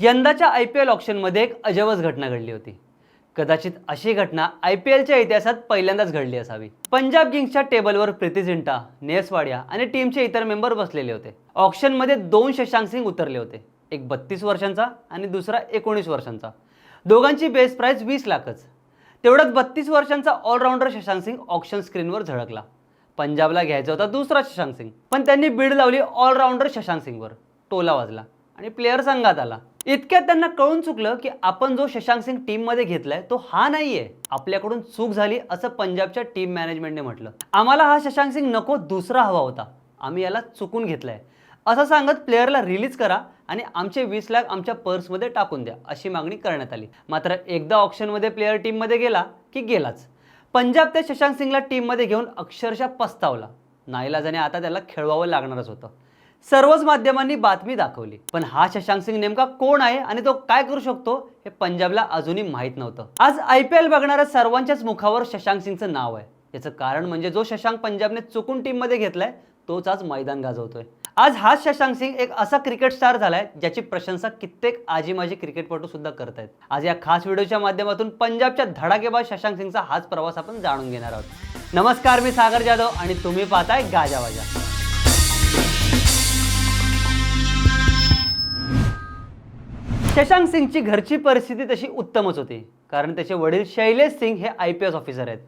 यंदाच्या I P L ऑप्शनमध्ये एक अजबच घटना घडली होती. कदाचित अशी घटना आय पी एलच्या इतिहासात पहिल्यांदाच घडली असावी. पंजाब किंग्सच्या टेबलवर प्रीती झिंटा नेसवाड्या आणि टीमचे इतर मेंबर बसलेले होते. ऑप्शनमध्ये दोन शशांक सिंग उतरले होते. एक बत्तीस वर्षांचा आणि दुसरा एकोणीस वर्षांचा. दोघांची बेस प्राईस वीस लाखच. तेवढ्यात बत्तीस वर्षांचा ऑलराऊंडर शशांक सिंग ऑप्शन स्क्रीनवर झळकला. पंजाबला घ्यायचा होता दुसरा शशांक सिंग. पण त्यांनी बीड लावली ऑलराऊंडर शशांक सिंगवर. टोला वाजला. आणि प्लेअर संघात आला. इतक्यात त्यांना कळून चुकलं की आपण जो शशांक सिंग टीममध्ये घेतलाय तो हा नाहीये. आपल्याकडून चूक झाली असं पंजाबच्या टीम मॅनेजमेंटने म्हटलं. आम्हाला हा शशांक सिंग नको दुसरा हवा होता. आम्ही याला चुकून घेतलाय. असं सांगत प्लेअरला रिलीज करा आणि आमचे वीस लाख आमच्या पर्समध्ये टाकून द्या अशी मागणी करण्यात आली. मात्र एकदा ऑप्शनमध्ये प्लेअर टीममध्ये गेला की गेलाच. पंजाब त्या शशांक सिंगला टीममध्ये घेऊन अक्षरशः पस्तावला. नाईलाजाने आता त्याला खेळवावं लागणारच होतं. सर्वच माध्यमांनी बातमी दाखवली. पण हा शशांक सिंग नेमका कोण आहे आणि तो काय करू शकतो हे पंजाबला अजूनही माहीत नव्हतं. आज आय पी एल बघणाऱ्या सर्वांच्याच मुखावर शशांक सिंगचं नाव आहे. याचं कारण म्हणजे जो शशांक पंजाबने चुकून टीममध्ये घेतलाय तोच आज मैदान गाजवतोय. आज हाच शशांक सिंग एक असा क्रिकेट स्टार झालाय ज्याची प्रशंसा कित्येक आजी माजी क्रिकेटपटू सुद्धा करतायत आज या खास व्हिडिओच्या माध्यमातून पंजाबच्या धडाकेबाज शशांक सिंगचा हाच प्रवास आपण जाणून घेणार आहोत. नमस्कार मी सागर जाधव आणि तुम्ही पाहताय गाजावाजा शशांक सिंगची घरची परिस्थिती तशी उत्तमच होती. कारण त्याचे वडील शैलेश सिंग हे आय पी एस ऑफिसर आहेत.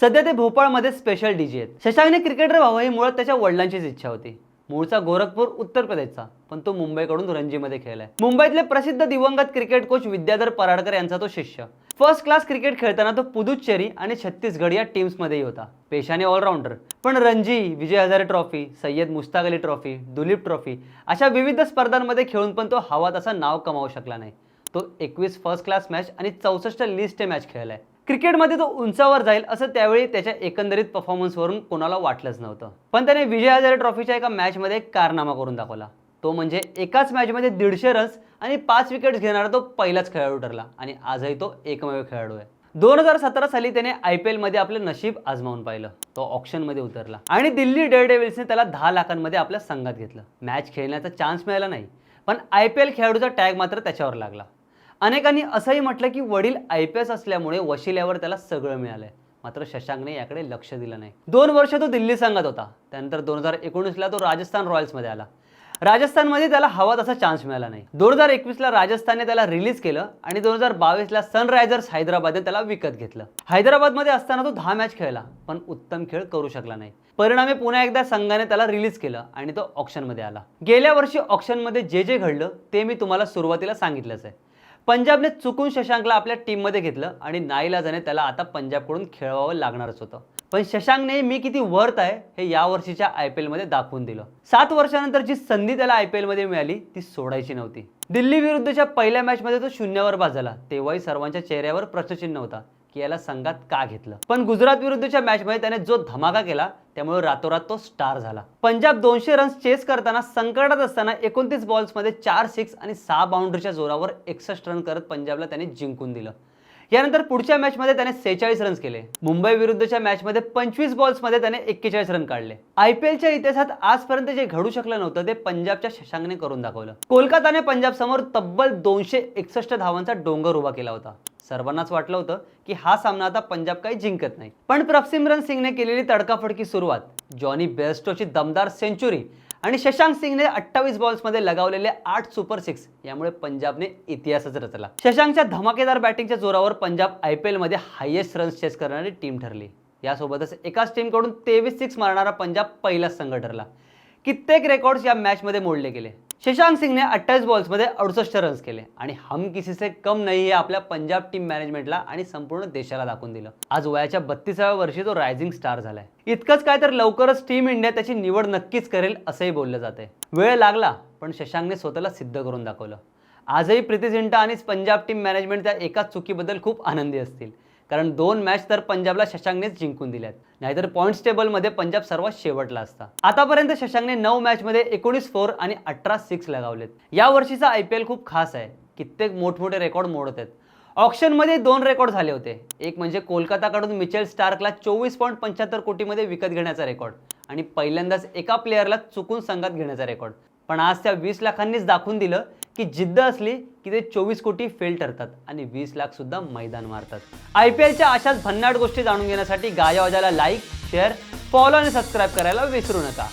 सध्या ते भोपाळमध्ये स्पेशल डीजे आहेत. शशांकने क्रिकेटर व्हावं ही मुळात त्याच्या वडिलांचीच इच्छा होती. मूळचा गोरखपूर उत्तर प्रदेशचा पण तो मुंबईकडून रणजीमध्ये खेळलाय. मुंबईतले प्रसिद्ध दिवंगत क्रिकेट कोच विद्याधर पराडकर यांचा तो शिष्य. फर्स्ट क्लास क्रिकेट खेळताना तो पुदुच्चेरी आणि छत्तीसगड या टीम्समध्येही होता. पेशाने ऑलराऊंडर पण Ranji Vijay Hazare trophy Syed Mushtaq Ali trophy Duleep trophy अशा विविध स्पर्धांमध्ये खेळून पण तो हवा तसा नाव कमावू शकला नाही. तो एकवीस फर्स्ट क्लास मॅच आणि चौसष्ट लिस्ट मॅच खेळलाय. क्रिकेटमध्ये तो उंचावर जाईल असं त्यावेळी त्याच्या एकंदरीत परफॉर्मन्सवरून कोणाला वाटलंच नव्हतं. पण त्याने विजय हजारे ट्रॉफीच्या एका मॅचमध्ये एक कारनामा करून दाखवला. तो म्हणजे एकाच मॅचमध्ये दीडशे रन्स आणि पाच विकेट्स घेणारा तो पहिलाच खेळाडू ठरला. आणि आजही तो एकमेव खेळाडू आहे. दोन हजार सतरा साली त्याने आय पी एलमध्ये आपलं नशीब आजमावून पाहिलं. तो ऑप्शनमध्ये उतरला. आणि दिल्ली डेअर डेव्हिल्सने त्याला दहा लाखांमध्ये आपल्या संघात घेतलं. मॅच खेळण्याचा चान्स मिळाला नाही. पण आय पी एल खेळाडूचा टॅग मात्र त्याच्यावर लागला. अनेकांनी असंही म्हटलं की वडील आय पी एस असल्यामुळे वशिल्यावर त्याला सगळं मिळालंय. मात्र शशांकने याकडे लक्ष दिलं नाही. दोन वर्ष तो दिल्ली संघात होता. त्यानंतर दोन हजार एकोणीसला तो राजस्थान रॉयल्समध्ये आला. राजस्थानमध्ये त्याला हवा तसा चान्स मिळाला नाही. दोन हजार एकवीसला राजस्थानने त्याला रिलीज केलं आणि दोन हजार बावीसला सनरायझर्स हैदराबादने त्याला विकत घेतलं. हैदराबादमध्ये असताना तो दहा मॅच खेळला पण उत्तम खेळ करू शकला नाही. परिणामी पुन्हा एकदा संघाने त्याला रिलीज केलं आणि तो ऑप्शनमध्ये आला. गेल्या वर्षी ऑप्शनमध्ये जे जे घडलं ते मी तुम्हाला सुरुवातीला सांगितलंच आहे. पंजाबने चुकून शशांकला आपल्या टीममध्ये घेतलं आणि नाईलाजाने त्याला आता पंजाबकडून खेळवावं लागणारच होतं. पण शशांकने मी किती वर्थ आहे हे या वर्षीच्या आय पी एलमध्ये दाखवून दिलं. सात वर्षानंतर जी संधी त्याला आय पी एलमध्ये मिळाली ती सोडायची नव्हती. दिल्ली विरुद्धच्या पहिल्या मॅचमध्ये तो शून्यावर बाद झाला. तेव्हाही सर्वांच्या चेहऱ्यावर प्रश्नचिन्ह होता की याला संघात का घेतलं? पण गुजरात विरुद्धच्या मॅचमध्ये त्याने जो धमाका केला त्यामुळे रातोरात तो स्टार झाला. पंजाब दोनशे रन्स चेस करताना संकटात असताना एकोणतीस बॉल्समध्ये चार सिक्स आणि सहा बाउंड्रीच्या जोरावर एकसष्ट रन करत पंजाबला त्याने जिंकून दिलं. यानंतर पुढच्या मॅचमध्ये त्याने सेहेचाळीस रन्स केले. मुंबई विरुद्धच्या मॅचमध्ये पंचवीस बॉल्समध्ये त्याने एक्केचाळीस रन काढले. आय पी एलच्या इतिहासात आजपर्यंत जे घडू शकलं नव्हतं ते पंजाबच्या शशांकने करून दाखवलं. कोलकाताने पंजाब समोर तब्बल दोनशे एकसष्ट धावांचा डोंगर उभा केला होता. सर्वांनाच वाटलं होतं की हा सामना आता पंजाब काही जिंकत नाही. पण प्रभसिमरन सिंगने केलेली तडकाफडकी सुरुवात जॉनी बेस्टोची दमदार सेंचुरी आणि शशांक सिंगने अठ्ठावीस बॉल्समध्ये लगावलेले आठ सुपर सिक्स यामुळे पंजाबने इतिहासच रचला. शशांकच्या धमाकेदार बॅटिंगच्या जोरावर पंजाब आय पी एलमध्ये हायेस्ट रन्स चेस करणारी टीम ठरली. यासोबतच एकाच टीमकडून तेवीस सिक्स मारणारा पंजाब पहिलाच संघ ठरला. कित्येक रेकॉर्ड्स या मॅचमध्ये मोडले गेले. शशांक सिंगने अठ्ठावीस बॉल्समध्ये अडुसष्ट रन्स केले आणि हम किसीसे कम नाही हे आपल्या पंजाब टीम मॅनेजमेंटला आणि संपूर्ण देशाला दाखवून दिलं. आज वयाच्या बत्तीसाव्या वर्षी तो रायझिंग स्टार झालाय. इतकंच काय तर लवकरच टीम इंडिया त्याची निवड नक्कीच करेल असंही बोललं जाते वेळ लागला पण शशांकने स्वतःला सिद्ध करून दाखवलं. आजही प्रीती झिंटा आणि पंजाब टीम मॅनेजमेंट त्या एकाच चुकीबद्दल खूप आनंदी असतील. कारण दोन मॅच तर पंजाबला शशांकनेच जिंकून दिल्यात. नाहीतर पॉईंट्स टेबलमध्ये पंजाब सर्वात शेवटला असता. आतापर्यंत शशांकने नऊ मॅचमध्ये एकोणीस फोर आणि अठरा सिक्स लगावलेत. या वर्षीचा आय पी एल खूप खास आहे. कित्येक मोठमोठे रेकॉर्ड मोडत आहेत. ऑप्शनमध्ये दोन रेकॉर्ड झाले होते. एक म्हणजे कोलकाताकडून मिचेल स्टार्कला चोवीस पॉईंट पंच्याहत्तर कोटीमध्ये विकत घेण्याचा रेकॉर्ड आणि पहिल्यांदाच एका प्लेअरला चुकून संघात घेण्याचा रेकॉर्ड पण आज त्या वीस लाखांनीच दाखवून दिलं की जिद्द असली की ते चोवीस कोटी फेल ठरतात आणि वीस लाख सुद्धा मैदान मारतात. आय पी एलच्या अशाच भन्नाट गोष्टी जाणून घेण्यासाठी गाजावाजाला लाईक शेअर फॉलो आणि सबस्क्राईब करायला विसरू नका.